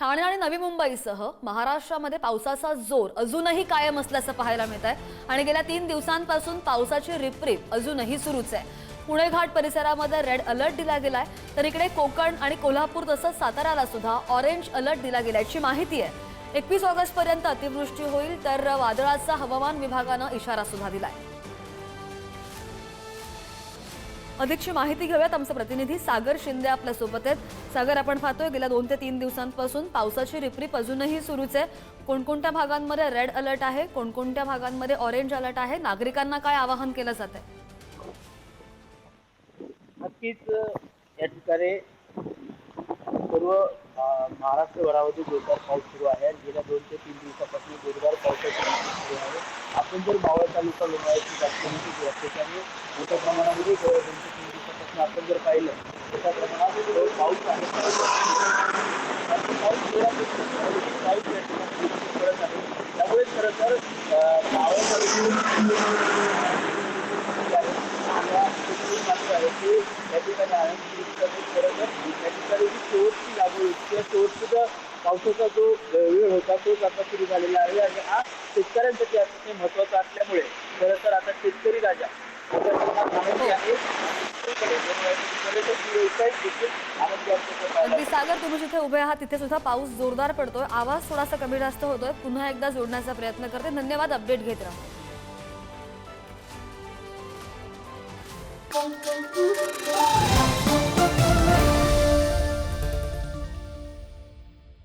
ठाणे आणि नवी मुंबईसह महाराष्ट्रामध्ये पावसाचा जोर अजूनही कायम असल्याचं पाहायला मिळत आहे आणि गेल्या तीन दिवसांपासून पावसाची रिपरिप अजूनही सुरूच आहे. पुणे घाट परिसरामध्ये रेड अलर्ट दिला गेलाय. तर इकडे कोकण आणि कोल्हापूर तसंच साताऱ्याला सुद्धा ऑरेंज अलर्ट दिला गेल्याची माहिती आहे. एकवीस ऑगस्ट पर्यंत अतिवृष्टी होईल तर वादळाचा हवामान विभागानं इशारा सुद्धा दिलाय. अधिकची माहिती घेऊयात. आमचे प्रतिनिधी सागर शिंदे आपल्यासोबत आहेत. सागर आपण पाहतोय गेल्या दोन ते तीन दिवसांपासून पावसाची रिपरिप अजूनही सुरूच आहे. कोणकोणत्या भागांमध्ये रेड अलर्ट आहे? कोणकोणत्या भागांमध्ये ऑरेंज अलर्ट आहे? नागरिकांना काय आवाहन केलं जात आहे? नक्कीच या ठिकाणी सर्व अ, महाराष्ट्रभरामध्ये जोरदार पाऊस सुरू आहे. गेल्या दोन ते तीन दिवसापासून जोरदार पावसाची सुरू आहे. आपण जर मावळ तालुका लोणावळ्याची राजधानी जी आहे त्याच्याने मोठ्या प्रमाणामध्ये दोन ते तीन दिवसापासून आपण जर पाहिलं मोठ्या प्रमाणात जो पाऊस आहे पाऊस पाऊस पडत आहे. त्यामुळे खरं तर मावळ आहे या ठिकाणी आहे त्या पावसाचा जो वेळ होता तोच आता सुरू झालेला आहे आणि हा शेतकऱ्यांसाठी अतिशय महत्त्वाचा असल्यामुळे खरं तर आता शेतकरी राजा अगदी सागर तुम्ही जिथे उभे आहात तिथे सुद्धा पाऊस जोरदार पडतोय. आवाज थोडासा कमी जास्त होतोय. पुन्हा एकदा जोडण्याचा प्रयत्न करते. धन्यवाद अपडेट घेत राहा. Thank you.